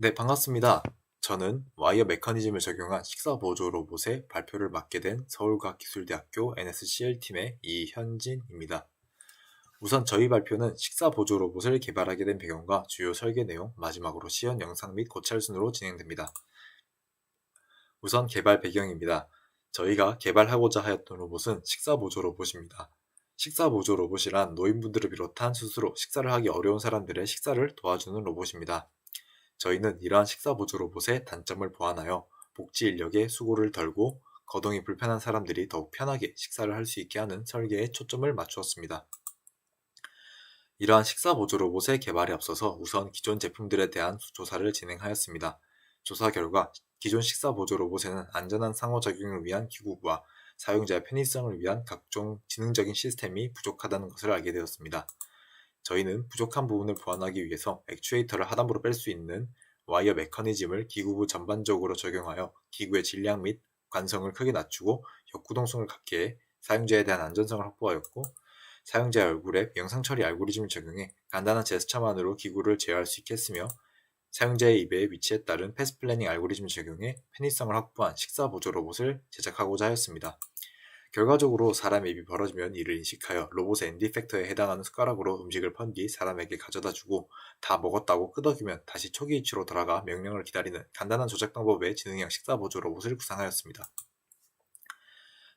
네, 반갑습니다. 저는 와이어 메커니즘을 적용한 식사 보조 로봇의 발표를 맡게 된 서울과학기술대학교 NSCL팀의 이현진입니다. 우선 저희 발표는 식사 보조 로봇을 개발하게 된 배경과 주요 설계 내용, 마지막으로 시연 영상 및 고찰 순으로 진행됩니다. 우선 개발 배경입니다. 저희가 개발하고자 하였던 로봇은 식사 보조 로봇입니다. 식사 보조 로봇이란 노인분들을 비롯한 스스로 식사를 하기 어려운 사람들의 식사를 도와주는 로봇입니다. 저희는 이러한 식사 보조 로봇의 단점을 보완하여 복지 인력의 수고를 덜고 거동이 불편한 사람들이 더욱 편하게 식사를 할 수 있게 하는 설계에 초점을 맞추었습니다. 이러한 식사 보조 로봇의 개발에 앞서서 우선 기존 제품들에 대한 조사를 진행하였습니다. 조사 결과 기존 식사 보조 로봇에는 안전한 상호 작용을 위한 기구와 사용자의 편의성을 위한 각종 지능적인 시스템이 부족하다는 것을 알게 되었습니다. 저희는 부족한 부분을 보완하기 위해서 액추에이터를 하단부로 뺄 수 있는 와이어 메커니즘을 기구부 전반적으로 적용하여 기구의 질량 및 관성을 크게 낮추고 역구동성을 갖게 해 사용자에 대한 안전성을 확보하였고 사용자의 얼굴에 영상 처리 알고리즘을 적용해 간단한 제스처만으로 기구를 제어할 수 있게 했으며 사용자의 입의 위치에 따른 패스 플래닝 알고리즘을 적용해 편의성을 확보한 식사 보조 로봇을 제작하고자 하였습니다. 결과적으로 사람의 입이 벌어지면 이를 인식하여 로봇의 엔디 팩터에 해당하는 숟가락으로 음식을 펀 뒤 사람에게 가져다 주고 다 먹었다고 끄덕이면 다시 초기 위치로 돌아가 명령을 기다리는 간단한 조작 방법의 지능형 식사 보조 로봇을 구상하였습니다.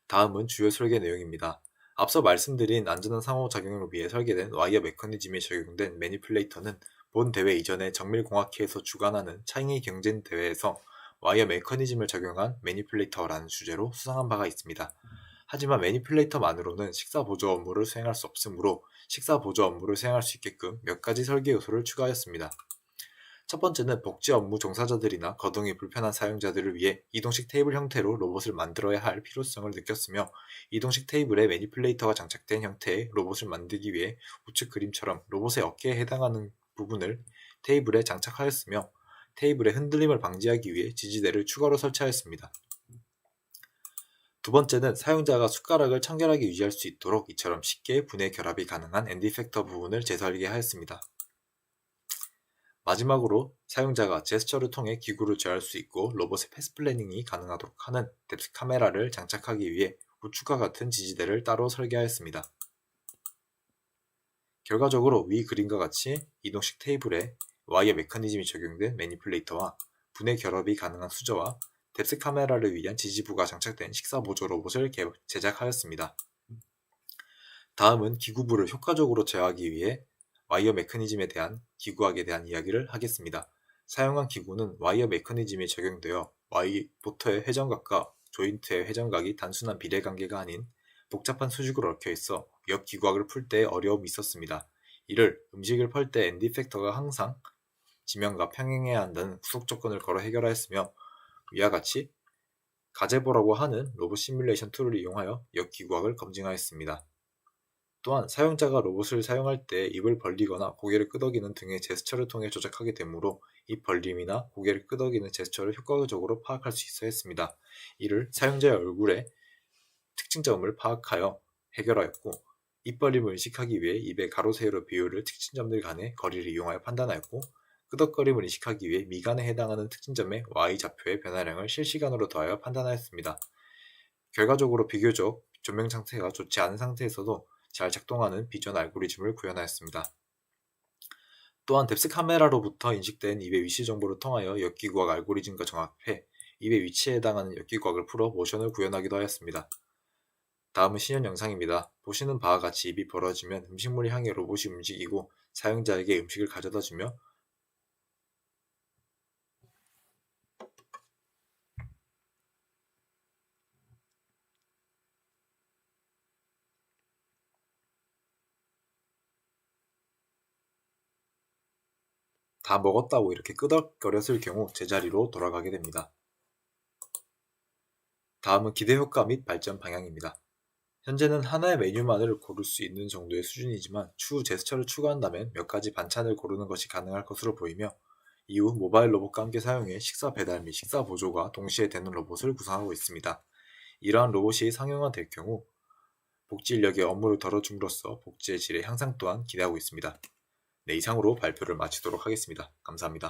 다음은 주요 설계 내용입니다. 앞서 말씀드린 안전한 상호작용을 위해 설계된 와이어 메커니즘이 적용된 매니플레이터는 본 대회 이전에 정밀공학회에서 주관하는 창의 경쟁 대회에서 와이어 메커니즘을 적용한 매니플레이터라는 주제로 수상한 바가 있습니다. 하지만 매니플레이터만으로는 식사 보조 업무를 수행할 수 없으므로 식사 보조 업무를 수행할 수 있게끔 몇 가지 설계 요소를 추가하였습니다. 첫 번째는 복지 업무 종사자들이나 거동이 불편한 사용자들을 위해 이동식 테이블 형태로 로봇을 만들어야 할 필요성을 느꼈으며 이동식 테이블에 매니플레이터가 장착된 형태의 로봇을 만들기 위해 우측 그림처럼 로봇의 어깨에 해당하는 부분을 테이블에 장착하였으며 테이블의 흔들림을 방지하기 위해 지지대를 추가로 설치하였습니다. 두 번째는 사용자가 숟가락을 청결하게 유지할 수 있도록 이처럼 쉽게 분해 결합이 가능한 엔디 팩터 부분을 재설계하였습니다. 마지막으로 사용자가 제스처를 통해 기구를 제어할 수 있고 로봇의 패스 플래닝이 가능하도록 하는 뎁스 카메라를 장착하기 위해 우측과 같은 지지대를 따로 설계하였습니다. 결과적으로 위 그림과 같이 이동식 테이블에 와이어 메커니즘이 적용된 매니플레이터와 분해 결합이 가능한 수저와 뎁스 카메라를 위한 지지부가 장착된 식사 보조 로봇을 제작하였습니다. 다음은 기구부를 효과적으로 제어하기 위해 와이어 메커니즘에 대한 기구학에 대한 이야기를 하겠습니다. 사용한 기구는 와이어 메커니즘이 적용되어 와이 모터의 회전각과 조인트의 회전각이 단순한 비례관계가 아닌 복잡한 수직으로 얽혀 있어 옆 기구학을 풀 때 어려움이 있었습니다. 이를 음식을 펄 때 엔디 팩터가 항상 지면과 평행해야 한다는 구속 조건을 걸어 해결하였으며 위와 같이 가제보라고 하는 로봇 시뮬레이션 툴을 이용하여 역기구학을 검증하였습니다. 또한 사용자가 로봇을 사용할 때 입을 벌리거나 고개를 끄덕이는 등의 제스처를 통해 조작하게 되므로 입 벌림이나 고개를 끄덕이는 제스처를 효과적으로 파악할 수 있어 했습니다. 이를 사용자의 얼굴의 특징점을 파악하여 해결하였고 입 벌림을 인식하기 위해 입의 가로 세로 비율을 특징점들 간의 거리를 이용하여 판단하였고 끄덕거림을 인식하기 위해 미간에 해당하는 특징점의 y좌표의 변화량을 실시간으로 더하여 판단하였습니다. 결과적으로 비교적 조명 상태가 좋지 않은 상태에서도 잘 작동하는 비전 알고리즘을 구현하였습니다. 또한 뎁스 카메라로부터 인식된 입의 위치 정보를 통하여 역기구학 알고리즘과 정합해 입의 위치에 해당하는 역기구학을 풀어 모션을 구현하기도 하였습니다. 다음은 신현 영상입니다. 보시는 바와 같이 입이 벌어지면 음식물을 향해 로봇이 움직이고 사용자에게 음식을 가져다 주며 다 먹었다고 이렇게 끄덕거렸을 경우 제자리로 돌아가게 됩니다. 다음은 기대 효과 및 발전 방향입니다. 현재는 하나의 메뉴만을 고를 수 있는 정도의 수준이지만 추후 제스처를 추가한다면 몇 가지 반찬을 고르는 것이 가능할 것으로 보이며 이후 모바일 로봇과 함께 사용해 식사 배달 및 식사 보조가 동시에 되는 로봇을 구상하고 있습니다. 이러한 로봇이 상용화될 경우 복지 인력의 업무를 덜어줌으로써 복지의 질의 향상 또한 기대하고 있습니다. 네, 이상으로 발표를 마치도록 하겠습니다. 감사합니다.